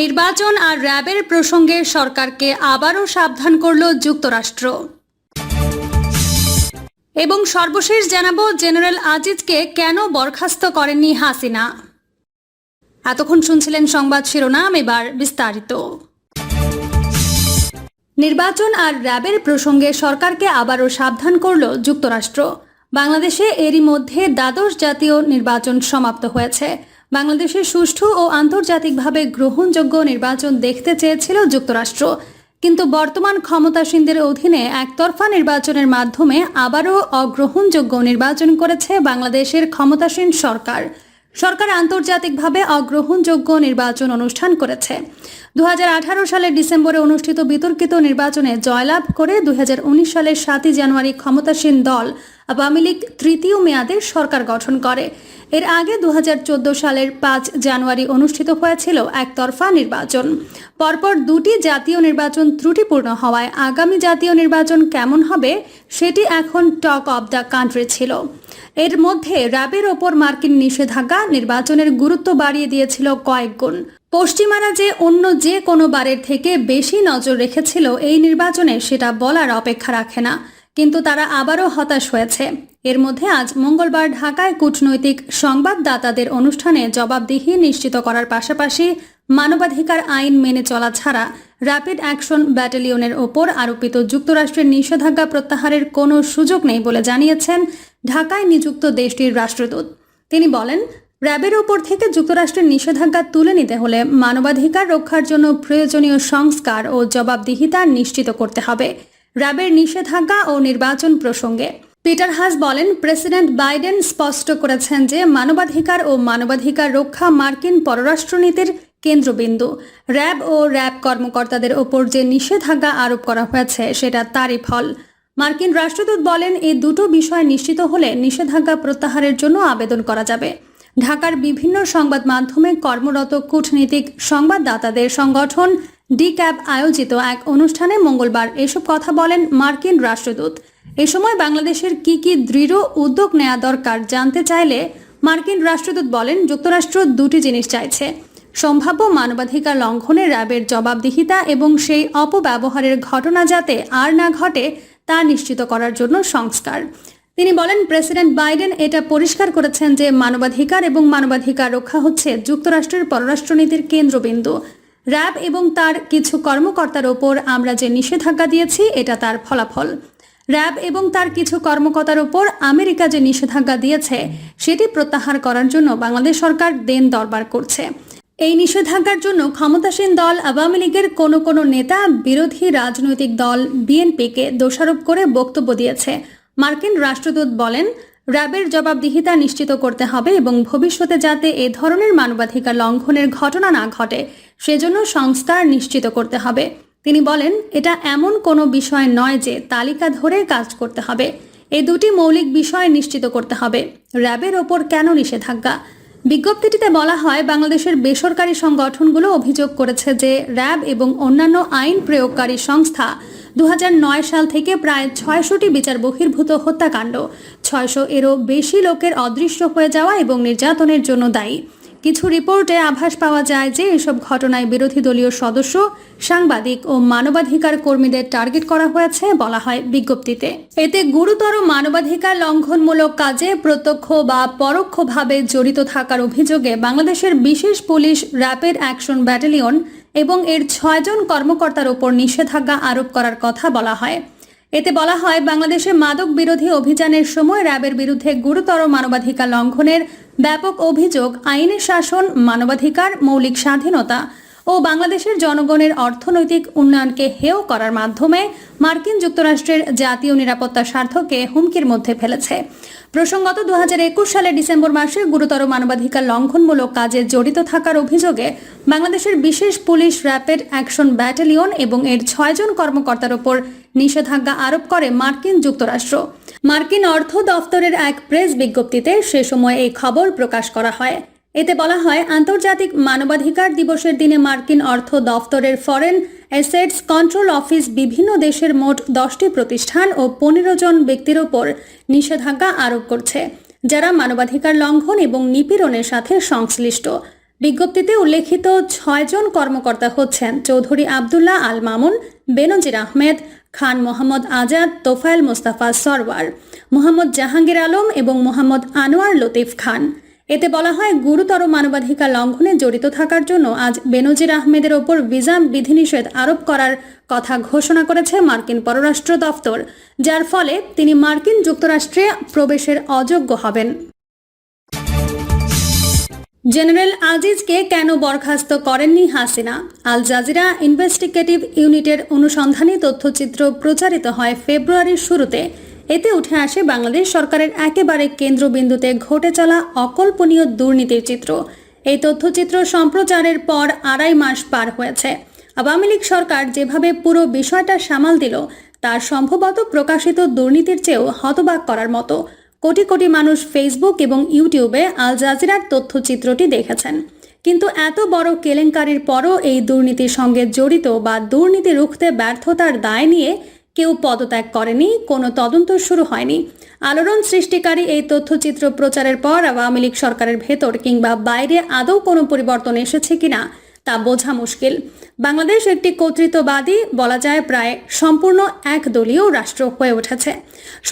নির্বাচন আর র্যাবের প্রসঙ্গে সরকারকে আবারও সাবধান করল যুক্তরাষ্ট্র। এবং সর্বশেষ জানাব, জেনারেল আজিজকে কেন বরখাস্ত করেননি হাসিনা? এতক্ষণ শুনছিলেন সংবাদ শিরোনাম, এবার বিস্তারিত। নির্বাচন আর র্যাবের প্রসঙ্গে সরকারকে আবারও সাবধান করল যুক্তরাষ্ট্র। বাংলাদেশে এরই মধ্যে দ্বাদশ জাতীয় নির্বাচন সমাপ্ত হয়েছে। বাংলাদেশে সুষ্ঠু ও আন্তর্জাতিকভাবে গ্রহণযোগ্য নির্বাচন দেখতে চেয়েছিল যুক্তরাষ্ট্র। কিন্তু বর্তমান ক্ষমতাসীনদের অধীনে একতরফা নির্বাচনের মাধ্যমে আবারও অগ্রহণযোগ্য নির্বাচন করেছে বাংলাদেশের ক্ষমতাসীন সরকার। সরকার আন্তর্জাতিকভাবে অগ্রহণযোগ্য নির্বাচন অনুষ্ঠান করেছে। দু হাজার আঠারো সালের ডিসেম্বরে অনুষ্ঠিত বিতর্কিত নির্বাচনে জয়লাভ করে দুই হাজার উনিশ সালের সাতই জানুয়ারি ক্ষমতাসীন দল আওয়ামী লীগ তৃতীয় মেয়াদে সরকার গঠন করে। এর আগে দু হাজার চোদ্দ সালের পাঁচ জানুয়ারি অনুষ্ঠিত হয়েছিল একতরফা নির্বাচন। পরপর দুটি জাতীয় নির্বাচন ত্রুটিপূর্ণ হওয়ায় আগামী জাতীয় নির্বাচন কেমন হবে সেটি এখন টক অব দ্য কান্ট্রি ছিল। এর মধ্যে র্যাবের ওপর মার্কিন নিষেধাজ্ঞা নির্বাচনের গুরুত্ব বাড়িয়ে দিয়েছিল কয়েক গুণ। পশ্চিমারা যে অন্য যে কোনো বারের থেকে বেশি নজর রেখেছিল এই নির্বাচনে সেটা বলার অপেক্ষা রাখে না। কিন্তু তারা আবারও হতাশ হয়েছে। এর মধ্যে আজ মঙ্গলবার ঢাকায় কূটনৈতিক সংবাদদাতাদের অনুষ্ঠানে জবাবদিহি নিশ্চিত করার পাশাপাশি মানবাধিকার আইন মেনে চলা ছাড়া র্যাপিড অ্যাকশন ব্যাটালিয়নের ওপর আরোপিত যুক্তরাষ্ট্রের নিষেধাজ্ঞা প্রত্যাহারের কোনো সুযোগ নেই বলে জানিয়েছেন ঢাকায় নিযুক্ত দেশটির রাষ্ট্রদূত। তিনি বলেন র্যাবের ওপর থেকে যুক্তরাষ্ট্রের নিষেধাজ্ঞা তুলে নিতে হলে মানবাধিকার রক্ষার জন্য প্রয়োজনীয় সংস্কার ও জবাবদিহিতা নিশ্চিত করতে হবে। র্যাবের নিষেধাজ্ঞা ও নির্বাচন প্রসঙ্গে। পিটার হাস বলেন, প্রেসিডেন্ট বাইডেন স্পষ্ট করেছেন যে মানবাধিকার ও মানবাধিকার রক্ষা মার্কিন পররাষ্ট্রনীতির কেন্দ্রবিন্দু। র্যাব ও র্যাব কর্মকর্তাদের ওপর যে নিষেধাজ্ঞা আরোপ করা হয়েছে, সেটা তারই ফল। মার্কিন রাষ্ট্রদূত বলেন এই দুটো বিষয় নিশ্চিত হলে নিষেধাজ্ঞা প্রত্যাহারের জন্য আবেদন করা যাবে। ঢাকার বিভিন্ন সংবাদ মাধ্যমে কর্মরত কূটনীতিক সংবাদদাতাদের সংগঠন ডি ক্যাব আয়োজিত এক অনুষ্ঠানে মঙ্গলবার এসব কথা বলেন মার্কিন রাষ্ট্রদূত। এ সময় বাংলাদেশের কি কি দৃঢ় উদ্যোগ নেওয়া দরকার জানতে চাইলে মার্কিন রাষ্ট্রদূত বলেন, যুক্তরাষ্ট্র দুটি জিনিস চাইছে, সম্ভাব্য মানবাধিকার লঙ্ঘনে র্যাবের জবাবদিহিতা এবং সেই অপব্যবহারের ঘটনা যাতে আর না ঘটে তা নিশ্চিত করার জন্য সংস্কার। তিনি বলেন, প্রেসিডেন্ট বাইডেন এটা পরিষ্কার করেছেন যে মানবাধিকার এবং মানবাধিকার রক্ষা হচ্ছে যুক্তরাষ্ট্রের পররাষ্ট্রনীতির কেন্দ্রবিন্দু। র্যাব এবং তার কিছু কর্মকর্তার ওপর আমরা যে নিষেধাজ্ঞা দিয়েছি, এটা তার ফলাফল। র্যাব এবং তার কিছু কর্মকর্তার ওপর আমেরিকা যে নিষেধাজ্ঞা দিয়েছে, সেটি প্রত্যাহার করার জন্য বাংলাদেশ সরকার দেন দরবার করছে। এই নিষেধাজ্ঞার জন্য ক্ষমতাসীন দল আওয়ামী লীগের কোনো কোনো নেতা, বিরোধী রাজনৈতিক দল, বিএনপিকে দোষারোপ করে বক্তব্য দিয়েছে। মার্কিন রাষ্ট্রদূত বলেন র্যাবের জবাবদিহিতা নিশ্চিত করতে হবে এবং ভবিষ্যতে যাতে এ ধরনের মানবাধিকার লঙ্ঘনের ঘটনা না ঘটে, সেজন্য সংস্কার নিশ্চিত করতে হবে। তিনি বলেন, এটা এমন কোনো বিষয় নয় যে তালিকা ধরে কাজ করতে হবে। এই দুটি মৌলিক বিষয় নিশ্চিত করতে হবে। র্যাবের ওপর কেন নিষেধাজ্ঞা? বিজ্ঞপ্তিটিতে বলা হয়, বাংলাদেশের বেসরকারি সংগঠনগুলো অভিযোগ করেছে যে র্যাব এবং অন্যান্য আইন প্রয়োগকারী সংস্থা দুহাজার নয় সাল থেকে প্রায় ছয়শটি বিচার বহির্ভূত হত্যাকাণ্ড। ছয়শো এরও বেশি লোকের অদৃশ্য হয়ে যাওয়া এবং নির্যাতনের জন্য দায়ী। কিছু রিপোর্টে আভাস পাওয়া যায় যে এসব ঘটনায় বিরোধী দলীয় সদস্য, সাংবাদিক ও মানবাধিকার কর্মীদের টার্গেট করা হয়েছে বলা হয় বিজ্ঞপ্তিতে। এতে গুরুতর মানবাধিকার লঙ্ঘনমূলক কাজে প্রত্যক্ষ বা পরোক্ষভাবে জড়িত থাকার অভিযোগে বাংলাদেশের বিশেষ পুলিশ র্যাপিড অ্যাকশন ব্যাটালিয়ন এবং এর ছয়জন কর্মকর্তার ওপর নিষেধাজ্ঞা আরোপ করার কথা বলা হয়। এতে বলা হয়, বাংলাদেশে মাদক বিরোধী অভিযানের সময় র্যাবের বিরুদ্ধে গুরুতর মানবাধিকার লঙ্ঘনের ব্যাপক অভিযোগ আইনের শাসন, মানবাধিকার, মৌলিক স্বাধীনতা ও বাংলাদেশের জনগণের অর্থনৈতিক উন্নয়নকে হেয় করার মাধ্যমে মার্কিন যুক্তরাষ্ট্রের জাতীয় নিরাপত্তা স্বার্থকে হুমকির মধ্যে ফেলেছে। প্রসঙ্গত দু হাজার একুশ সালের ডিসেম্বর মাসে গুরুতর মানবাধিকার লঙ্ঘনমূলক কাজে জড়িত থাকার অভিযোগে বাংলাদেশের বিশেষ পুলিশ র্যাপিড অ্যাকশন ব্যাটালিয়ন এবং এর ছয়জন কর্মকর্তার ওপর নিষেধাজ্ঞা আরোপ করে মার্কিন যুক্তরাষ্ট্র। মার্কিন অর্থ দফতরের এক প্রেস বিজ্ঞপ্তিতে সে সময় এই খবর প্রকাশ করা হয়। এতে বলা হয়, আন্তর্জাতিক মানবাধিকার দিবসের দিনে মার্কিন অর্থ দফতরের ফরেন অ্যাসেটস কন্ট্রোল অফিস বিভিন্ন দেশের মোট দশটি প্রতিষ্ঠান ও পনেরো জন ব্যক্তির ওপর নিষেধাজ্ঞা আরোপ করছে, যারা মানবাধিকার লঙ্ঘন এবং নিপীড়নের সাথে সংশ্লিষ্ট। বিজ্ঞপ্তিতে উল্লেখিত ছয়জন কর্মকর্তা হচ্ছেন চৌধুরী আবদুল্লাহ আল মামুন, বেনজির আহমেদ, খান মোহাম্মদ আজাদ, তোফায়েল মোস্তাফা সরওয়ার, মোহাম্মদ জাহাঙ্গীর আলম এবং মোহাম্মদ আনোয়ার লতিফ খান। এতে বলা হয়, গুরুতর মানবাধিকার লঙ্ঘনে জড়িত থাকার জন্য আজ বেনজির আহমেদের ওপর ভিসা বিধিনিষেধ আরোপ করার কথা ঘোষণা করেছে মার্কিন পররাষ্ট্র দফতর যার ফলে তিনি মার্কিন যুক্তরাষ্ট্রে প্রবেশের অযোগ্য হবেন। জেনারেল আজিজকে কেন বরখাস্ত করেননি হাসিনা? আল জাজিরা ইনভেস্টিগেটিভ ইউনিটের অনুসন্ধানী তথ্যচিত্র প্রচারিত হয় ফেব্রুয়ারির শুরুতে। এতে উঠে আসে বাংলাদেশ সরকারের একেবারে কেন্দ্রবিন্দুতে ঘটে চলা অকল্পনীয় দুর্নীতির চিত্র। এই তথ্যচিত্র সম্প্রচারের পর আড়াই মাস পার হয়েছে। আওয়ামী লীগ সরকার যেভাবে পুরো বিষয়টা সামাল দিল, তার সম্ভবত প্রকাশিত দুর্নীতির চেয়েও হতবাক করার মতো। কোটি কোটি মানুষ ফেসবুক এবং ইউটিউবে আল জাজিরার তথ্যচিত্রটি দেখেছেন। কিন্তু এত বড় কেলেঙ্কারির পরও এই দুর্নীতির সঙ্গে জড়িত বা দুর্নীতি রুখতে ব্যর্থতার দায় নিয়ে কেউ পদত্যাগ করেনি, কোনো তদন্ত শুরু হয়নি। আলোড়ন সৃষ্টিকারী এই তথ্যচিত্র প্রচারের পর আওয়ামী লীগ সরকারের ভেতর কিংবা বাইরে আদৌ কোনো পরিবর্তন এসেছে কিনা, তা বোঝা মুশকিল। বাংলাদেশ একটি কর্তৃত্ববাদী, বলা যায় প্রায় সম্পূর্ণ একদলীয় রাষ্ট্র হয়ে উঠেছে।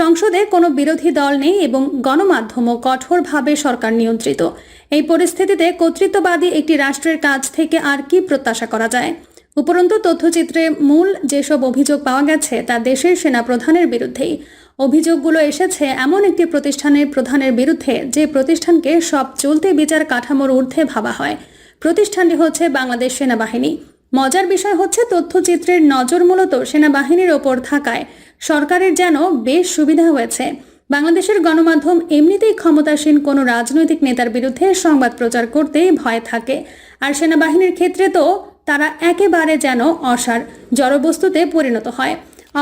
সংসদে কোনো বিরোধী দল নেই এবং গণমাধ্যমও কঠোরভাবে সরকার নিয়ন্ত্রিত। এই পরিস্থিতিতে কর্তৃত্ববাদী একটি রাষ্ট্রের কাছ থেকে আর কি প্রত্যাশা করা যায়? উপরন্তু তথ্যচিত্রে মূল যেসব অভিযোগ পাওয়া গেছে তা দেশের সেনা প্রধানের বিরুদ্ধেই। অভিযোগগুলো এসেছে এমন একটি প্রতিষ্ঠানের প্রধানের বিরুদ্ধে যে প্রতিষ্ঠানকে সব চলতি বিচার কাঠামোর ঊর্ধ্বে ভাবা হয়। প্রতিষ্ঠানটি হচ্ছে বাংলাদেশ সেনাবাহিনী। মজার বিষয় হচ্ছে তথ্যচিত্রের নজর মূলত সেনাবাহিনীর ওপর থাকায়। সরকারের যেন বেশ সুবিধা হয়েছে। বাংলাদেশের গণমাধ্যম এমনিতেই ক্ষমতাসীন কোনো রাজনৈতিক নেতার বিরুদ্ধে সংবাদ প্রচার করতেই ভয় থাকে। আর সেনাবাহিনীর ক্ষেত্রে তো তারা একেবারে যেন অসার জড়বস্তুতে পরিণত হয়।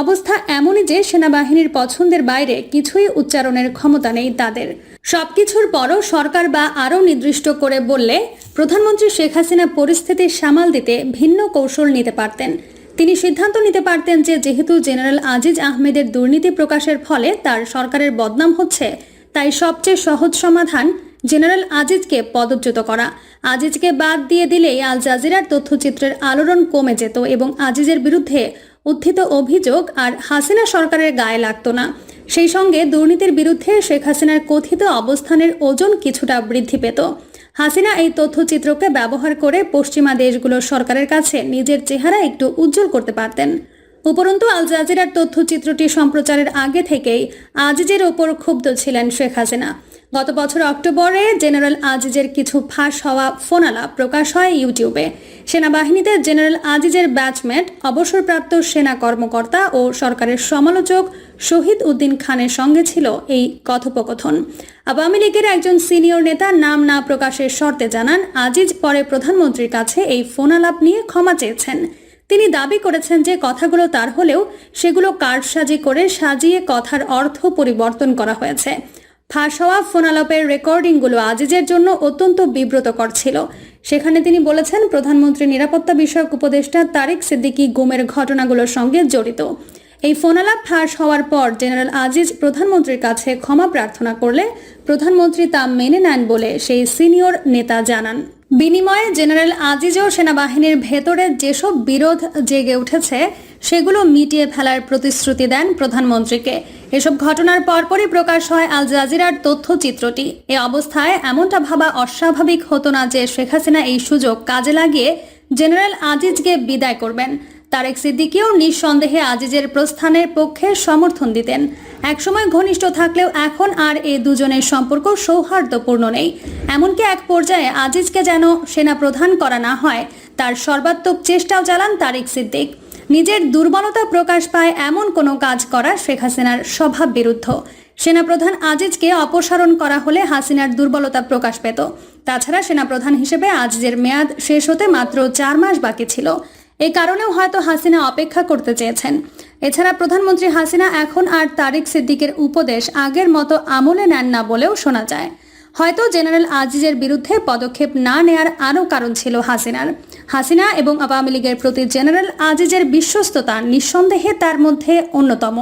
অবস্থা এমনই যে সেনাবাহিনীর পছন্দের বাইরে কিছুই উচ্চারণের ক্ষমতা নেই তাদের। সবকিছুর পরও সরকার বা আরও নির্দিষ্ট করে বললে প্রধানমন্ত্রী শেখ হাসিনা পরিস্থিতি সামাল দিতে ভিন্ন কৌশল নিতে পারতেন। তিনি সিদ্ধান্ত নিতে পারতেন যে যেহেতু জেনারেল আজিজ আহমেদের দুর্নীতি প্রকাশের ফলে তার সরকারের বদনাম হচ্ছে, তাই সবচেয়ে সহজ সমাধান জেনারেল আজিজকে পদচ্যুত করা। আজিজকে বাদ দিয়ে দিলেই আল জাজিরার তথ্যচিত্রের আলোড়ন কমে যেত এবং আজিজের বিরুদ্ধে উত্থিত অভিযোগ আর হাসিনা সরকারের গায়ে লাগতো না। সেই সঙ্গে দুর্নীতির বিরুদ্ধে শেখ হাসিনার কথিত অবস্থানের ওজন কিছুটা বৃদ্ধি পেত। হাসিনা এই তথ্যচিত্রকে ব্যবহার করে পশ্চিমা দেশগুলোর সরকারের কাছে নিজের চেহারা একটু উজ্জ্বল করতে পারতেন। উপরন্তু আল জাজিরার তথ্যচিত্রটি সম্প্রচারের আগে থেকেই আজিজের ওপর ক্ষুব্ধ ছিলেন শেখ হাসিনা। গত বছর অক্টোবরে জেনারেল আজিজের কিছু ফাঁস হওয়া ফোনালাপ প্রকাশ হয় ইউটিউবে। সেনাবাহিনীতে জেনারেল আজিজের ব্যাচমেট, অবসরপ্রাপ্ত সেনা কর্মকর্তা ও সরকারের সমালোচক শহীদ উদ্দিন খানের সঙ্গে ছিল এই কথোপকথন। আওয়ামী লীগের একজন সিনিয়র নেতা নাম না প্রকাশের শর্তে জানান, আজিজ পরে প্রধানমন্ত্রীর কাছে এই ফোনালাপ নিয়ে ক্ষমা চেয়েছেন। তিনি দাবি করেছেন যে কথাগুলো তার হলেও সেগুলো কারসাজি করে সাজিয়ে কথার অর্থ পরিবর্তন করা হয়েছে। ফাঁস হওয়া ফোনালাপের রেকর্ডিংগুলো আজিজের জন্য অত্যন্ত বিব্রতকর ছিল। সেখানে তিনি বলেছেন প্রধানমন্ত্রী নিরাপত্তা বিষয়ক উপদেষ্টা তারেক সিদ্দিকী গুমের ঘটনাগুলোর সঙ্গে জড়িত। এই ফোনালাপ ফাঁস হওয়ার পর জেনারেল আজিজ প্রধানমন্ত্রীর কাছে ক্ষমা প্রার্থনা করলে প্রধানমন্ত্রী তা মেনে নেন বলে সেই সিনিয়র নেতা জানান। বিনিময়ে জেনারেল আজিজও সেনাবাহিনীর ভেতরে যেসব বিরোধ জেগে উঠেছে সেগুলো মিটিয়ে ফেলার প্রতিশ্রুতি দেন প্রধানমন্ত্রীকে। এসব ঘটনার পরপরই প্রকাশ হয় আল জাজিরার তথ্যচিত্রটি। এ অবস্থায় এমনটা ভাবা অস্বাভাবিক হতো না যে শেখ হাসিনা এই সুযোগ কাজে লাগিয়ে জেনারেল আজিজকে বিদায় করবেন। তারেক সিদ্দিকিও নিঃসন্দেহে আজিজের প্রস্থানের পক্ষে সমর্থন দিতেন। একসময় ঘনিষ্ঠ থাকলেও এখন আর এ দুজনের সম্পর্ক সৌহার্দ্যপূর্ণ নেই। এমনকি এক পর্যায়ে আজিজকে যেন সেনা প্রধান করা না হয়, তার সর্বাত্মক চেষ্টাও চালান তারেক সিদ্দিক। নিজের দুর্বলতা প্রকাশ পায় এমন কোনো কাজ করা শেখ হাসিনার স্বভাব বিরুদ্ধ। সেনাপ্রধান আজিজকে অপসারণ করা হলে হাসিনার দুর্বলতা প্রকাশ পেত। তাছাড়া সেনাপ্রধান হিসেবে আজিজের মেয়াদ শেষ হতে মাত্র চার মাস বাকি ছিল। এই কারণেও হয়তো হাসিনা অপেক্ষা করতে চেয়েছেন। এছাড়া প্রধানমন্ত্রী হাসিনা এখন আর তারিক সিদ্দিকের উপদেশ আগের মতো আমলে নেন না বলেও শোনা যায়। হয়তো জেনারেল আজিজের বিরুদ্ধে পদক্ষেপ না নেয়ার আরও কারণ ছিল হাসিনার। হাসিনা এবং আওয়ামী লীগের প্রতি জেনারেল আজিজের বিশ্বস্ততা নিঃসন্দেহে তার মধ্যে অন্যতম।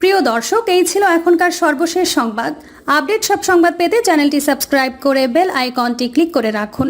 প্রিয় দর্শক, এই ছিল এখনকার সর্বশেষ সংবাদ। আপডেট সব সংবাদ পেতে চ্যানেলটি সাবস্ক্রাইব করে বেল আইকনটি ক্লিক করে রাখুন।